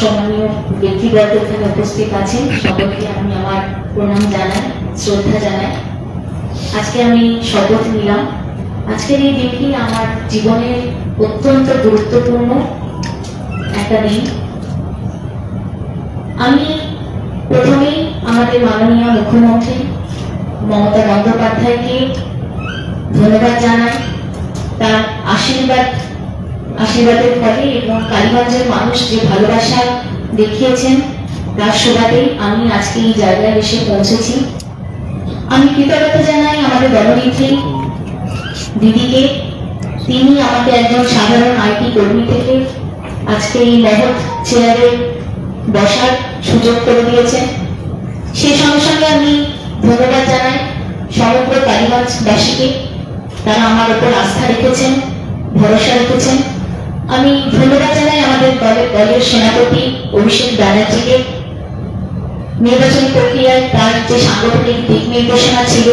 সম্মানীয় ব্যক্তিবর্গ এখানে উপস্থিত আছেন। সকলকে আমি আমার প্রণাম জানাই, শ্রদ্ধা জানাই। আজকে আমি শপথ নিলাম। আজকের এই দিনটি আমার জীবনের অত্যন্ত গুরুত্বপূর্ণ একটা দিন। আমি প্রথমেই আমাদের মাননীয় মুখ্যমন্ত্রী মমতা বন্দ্যোপাধ্যায়কে ধন্যবাদ জানাই। তার আশীর্বাদ আশীর্বাদের ফলে এবং কালীগঞ্জের মানুষ যে ভালোবাসা দেখিয়েছেন, তার সুবাদে আমি আজকে এই জায়গায় এসে পৌঁছেছি। আমি কৃতজ্ঞতা জানাই আমাদের দলনেত্রী দিদিকে। তিনি আমাকে একজন সাধারণ আইটি কর্মী থেকে আজকে এই মহৎ চেয়ারে বসার সুযোগ করে দিয়েছেন। সেই সঙ্গে সঙ্গে আমি ধন্যবাদ জানাই সমগ্র কালীগঞ্জবাসীকে। তারা আমার উপর আস্থা রেখেছেন, ভরসা রেখেছেন। আমি ধন্যবাদ জানাই আমাদের দলের দলের সেনাপতি অভিষেক ব্যানার্জিকে। নির্বাচনী প্রক্রিয়ায় তার যে সাংগঠনিক দিক নির্দেশনা ছিল,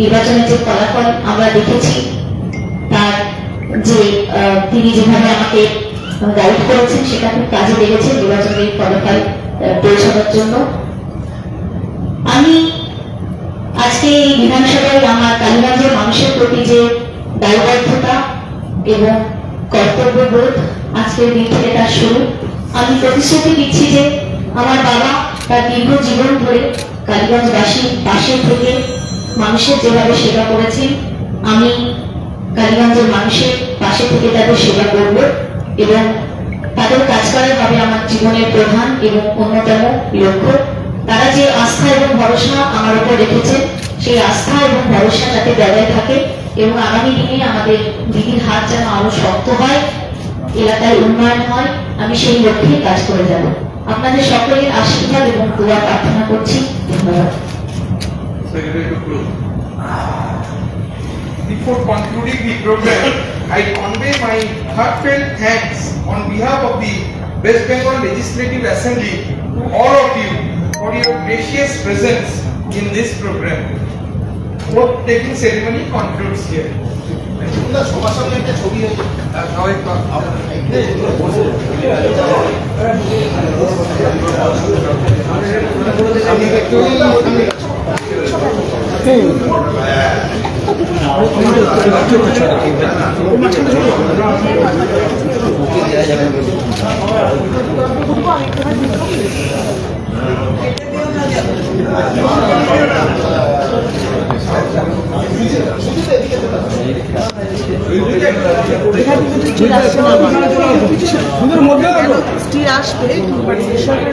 নির্বাচনের যে ফলাফল আমরা দেখেছি, তার যে তিনি যেভাবে আমাকে গাইড করেছেন, সেটা খুব কাজে লেগেছে নির্বাচনের ফলাফল পৌঁছানোর জন্য। আমি আজকে এই বিধানসভায় আমার কালীগঞ্জের মানুষের প্রতি যে দায়বদ্ধতা এবং কর্তব্যবোধ আজকের দিন থেকে তার শুরু। আমি প্রতিশ্রুতি দিচ্ছি যে আমার বাবা তার দীর্ঘ জীবন ধরে কালীগঞ্জবাসীর পাশে থেকে মানুষের যেভাবে সেবা করেছেন আমি কালীগঞ্জের মানুষের পাশে থেকে তাদের সেবা করব এবং তাদের কাজ করাই হবে আমার জীবনের প্রধান এবং অন্যতম লক্ষ্য। তারা যে আস্থা এবং ভরসা আমার উপর রেখেছেন সেই আস্থা এবং ভরসা যাতে বজায় থাকে এবং আগামী দিনে আমাদের যেন আরও শক্ত হয় এলাকায় উন্নয়ন হয় আমি সেই লক্ষ্যে কাজ করে যাব আপনাদের সকলের আশীর্বাদ এবং দোয়া প্রার্থনা করছি ধন্যবাদ. Before concluding the program, I convey my heartfelt thanks on behalf of the West Bengal Legislative Assembly to all of you for your gracious presence in this program. Vote taking ceremony concludes here. না সবার সঙ্গে একটা ছবি হয়েছে আর সবাই still আসবে মানে বেসরকারি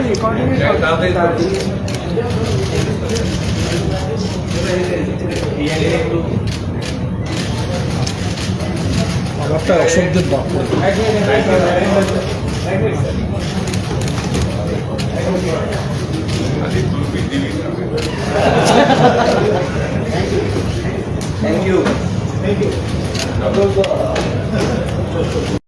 রেকর্ডিং একটা অশোকদের বাপ আদিত্য পৃথিবীটা どうぞ。